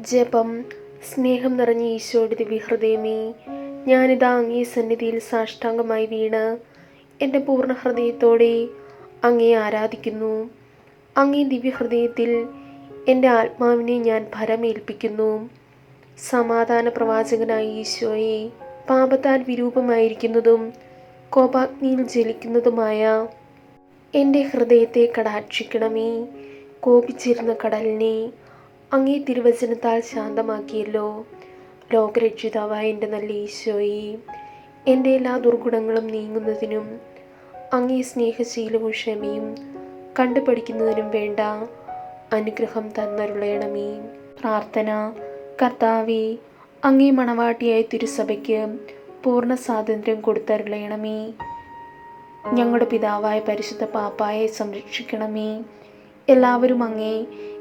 ജപം സ്നേഹം നിറഞ്ഞ ഈശോയുടെ ദിവ്യഹൃദയമേ ഞാനിതാ അങ്ങേ സന്നിധിയിൽ സാഷ്ടാംഗമായി വീണ് എന്റെ പൂർണ ഹൃദയത്തോടെ അങ്ങേ ആരാധിക്കുന്നു. അങ്ങേ ദിവ്യഹൃദയത്തിൽ എന്റെ ആത്മാവിനെ ഞാൻ ഭരമേൽപ്പിക്കുന്നു. സമാധാന പ്രവാചകനായ ഈശോയെ പാപത്താൽ വിരൂപമായിരിക്കുന്നതും കോപാഗ്നിയിൽ ജലിക്കുന്നതുമായ എന്റെ ഹൃദയത്തെ കടാക്ഷിക്കണമേ കോപിച്ചിരുന്ന കടലിനെ അങ്ങേ തിരുവചനത്താൽ ശാന്തമാക്കിയല്ലോ. ലോകരക്ഷിതാവായ എന്റെ നല്ല ഈശോയി എന്റെ എല്ലാ ദുർഗുണങ്ങളും നീങ്ങുന്നതിനും അങ്ങേ സ്നേഹശീലവും ക്ഷമയും കണ്ടുപഠിക്കുന്നതിനും വേണ്ട അനുഗ്രഹം തന്നരുളയണമേ. പ്രാർത്ഥന. കർത്താവെ അങ്ങേ മണവാട്ടിയായ തിരുസഭയ്ക്ക് പൂർണ സ്വാതന്ത്ര്യം കൊടുത്തരുളയണമേ. ഞങ്ങളുടെ പിതാവായ പരിശുദ്ധ പാപ്പായെ സംരക്ഷിക്കണമേ. എല്ലാവരും അങ്ങേ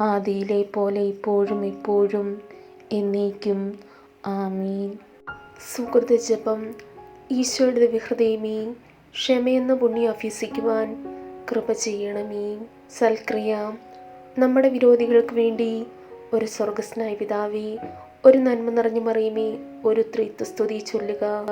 ആദിയിലെ പോലെ ഇപ്പോഴും ഇപ്പോഴും എന്നേക്കും. ആമീൻ. സുഹൃത്ത് ജപം. ഈശോയുടെ ദിവ്യഹൃദയമേ ക്ഷമയെന്ന പുണ്യം അഭ്യസിക്കുവാൻ കൃപ ചെയ്യണമേ. സൽക്രിയ. നമ്മുടെ വിരോധികൾക്ക് വേണ്ടി ഒരു സ്വർഗസ്നായ പിതാവേ ഒരു നന്മ നിറഞ്ഞു മറിയുമേ ഒരു ത്രിത്വസ്തുതി ചൊല്ലുക.